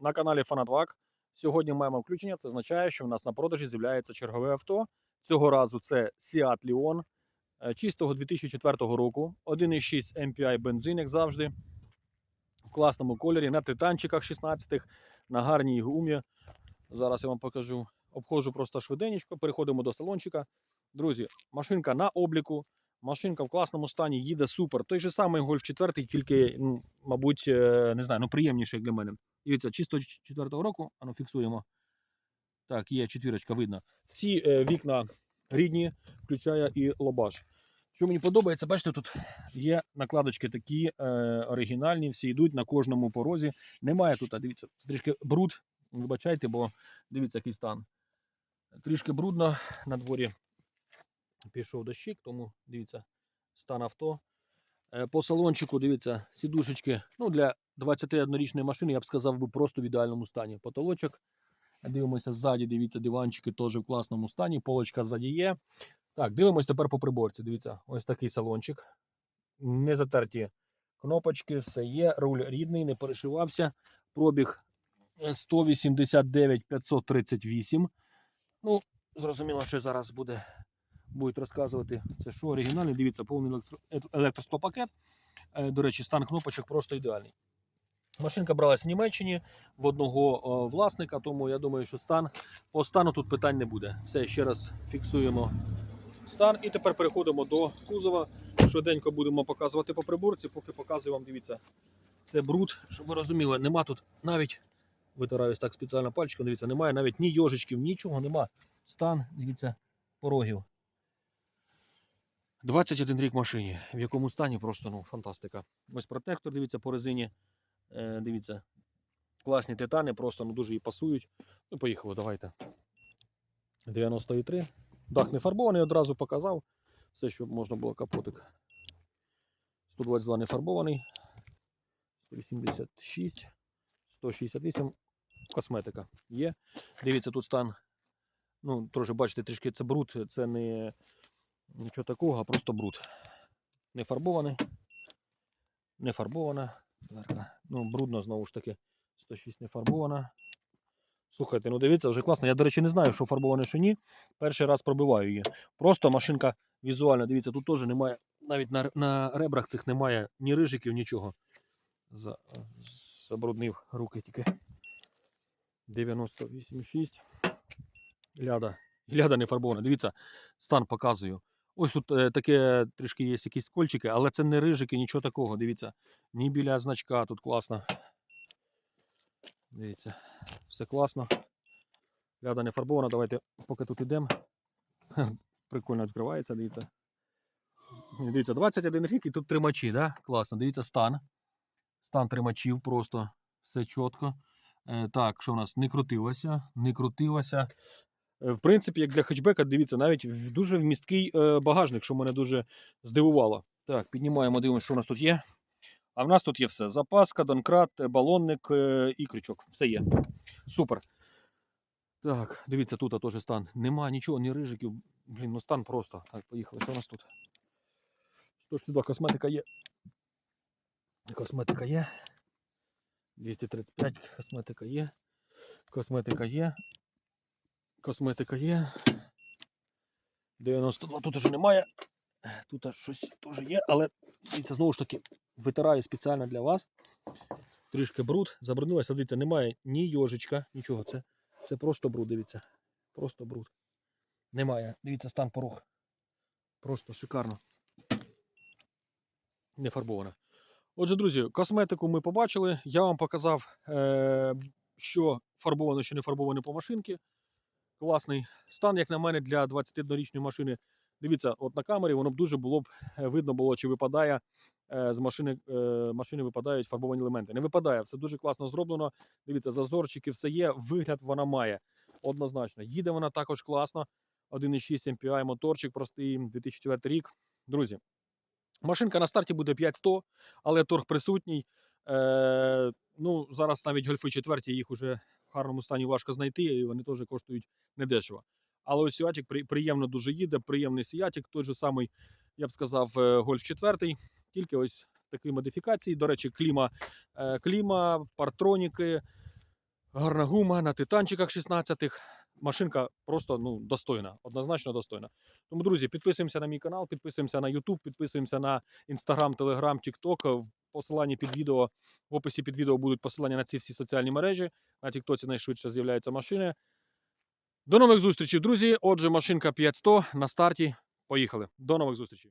на каналі Фанатвак. Сьогодні маємо включення. Це означає, що в нас на продажі з'являється чергове авто. Цього разу це Seat Leon е, чистого 2004 року. 1,6 MPI бензин, як завжди. В класному кольорі, на титанчиках 16 на гарній гумі. Зараз я вам покажу. Обходжу просто швиденько, переходимо до салончика. Друзі, машинка на обліку. Машинка в класному стані, їде супер. Той же самий Golf 4, тільки, ну, мабуть, е, не знаю, ну приємніший для мене. Дивіться, чисто 4-го року, ану фіксуємо. Так, є четвірочка, видно. Всі е, вікна рідні, включає і лобаш. Що мені подобається, бачите, тут є накладочки такі е, оригінальні, всі йдуть на кожному порозі. Немає тут, а дивіться, трішки бруд. Вибачайте, бо дивіться, який стан. Трішки брудно на дворі. Пішов дощик, тому дивіться, стан авто. Е, По салончику, дивіться, сідушечки. Ну, для 21-річної машини, я б сказав, би просто в ідеальному стані. Потолочок. Дивимося ззаді, дивіться, диванчики теж в класному стані. Полочка ззаді є. Так, дивимось тепер по приборці. Дивіться, ось такий салончик. Не затерті кнопочки, все є. Руль рідний, не перешивався. Пробіг е, 189 538. Ну, зрозуміло, що зараз буде будуть розказувати, це що оригінальний. Дивіться, повний електро... е- Е, До речі, стан кнопочок просто ідеальний. Машинка бралась в Німеччині в одного о, власника, тому я думаю, що стан по стану тут питань не буде. Все, ще раз фіксуємо стан. І тепер переходимо до кузова. Швиденько будемо показувати по приборці, поки показую вам, дивіться, це бруд, щоб ви розуміли, нема тут навіть, витираюсь так спеціально пальчиком, дивіться, немає навіть ні йожичків, нічого нема. Стан, дивіться, порогів. 21 рік машині. В якому стані просто ну, фантастика. Ось протектор, дивіться, по резині. Е, дивіться. Класні титани, просто ну, дуже їй пасують. Ну, поїхали, давайте. 93. Дах не фарбований, одразу показав. Все, що можна було капотик. 122 не фарбований. 186, 168. Косметика є. Дивіться, тут стан. Ну, трошки бачите, трішки це бруд, це не нічого такого, а просто бруд. Не фарбований. Не фарбована. Ну, брудно знову ж таки. 106 не фарбована. Слухайте, ну дивіться, вже класно. Я, до речі, не знаю, що фарбоване, що ні. Перший раз пробиваю її. Просто машинка візуально, дивіться, тут теж немає, навіть на, на ребрах цих немає ні рижиків, нічого. За, забруднив руки тільки. 98,6. Ляда. Ляда не фарбована. Дивіться, стан показую. Ось тут е, таке трішки є якісь кольчики, але це не рижики, нічого такого. Дивіться. Ні біля значка тут класно. Дивіться, все класно. Ляда не фарбована. Давайте поки тут йдемо. Прикольно відкривається, дивіться. Дивіться, 21 рік і тут тримачі, да? Класно. Дивіться, стан. Стан тримачів просто все чітко. Е, так, що в нас не крутилося, не крутилося. Е, В принципі, як для хетчбека, дивіться, навіть дуже вмісткий е, багажник, що мене дуже здивувало. Так, піднімаємо, дивимося, що у нас тут є. А в нас тут є все: запаска, донкрат, балонник е, і крючок. Все є. Супер. Так, дивіться, тут теж стан. Нема нічого, ні рижиків. Блін, ну стан просто. Так, поїхали. Що у нас тут? 162 косметика є. Косметика є. 235 косметика є. Косметика є. Косметика є. 92 тут вже немає. Тут щось теж є, але дивіться, знову ж таки, витираю спеціально для вас. Трішки бруд. Забруднилося, дивіться, немає ні йожичка, нічого. Це, це просто бруд, дивіться. Просто бруд. Немає. Дивіться, стан порог. Просто шикарно. Не фарбована. Отже, друзі, косметику ми побачили. Я вам показав, е- що фарбовано, що не фарбовано по машинці. Класний стан, як на мене, для 21-річної машини. Дивіться, от на камері воно б дуже було б е, видно було, чи випадає е, з машини, е, машини випадають фарбовані елементи. Не випадає, все дуже класно зроблено. Дивіться, зазорчики, все є, вигляд вона має. Однозначно. Їде вона також класно. 1,6 MPI моторчик, простий 2004 рік. Друзі, машинка на старті буде 5100, але торг присутній. Е, ну, зараз навіть гольфи 4 їх уже гарному стані важко знайти, і вони теж коштують недешево. Але ось Сіатік приємно дуже їде, приємний Сіатік, той же самий, я б сказав, е, Гольф 4, тільки ось такі модифікації. До речі, кліма, е, кліма, партроніки, гарна гума на титанчиках 16-х. Машинка просто ну, достойна, однозначно достойна. Тому, друзі, підписуємося на мій канал, підписуємося на YouTube, підписуємося на Instagram, Telegram, TikTok. В посиланні під відео, в описі під відео будуть посилання на ці всі соціальні мережі. На TikTok найшвидше з'являються машини. До нових зустрічей, друзі. Отже, машинка 500 на старті. Поїхали. До нових зустрічей.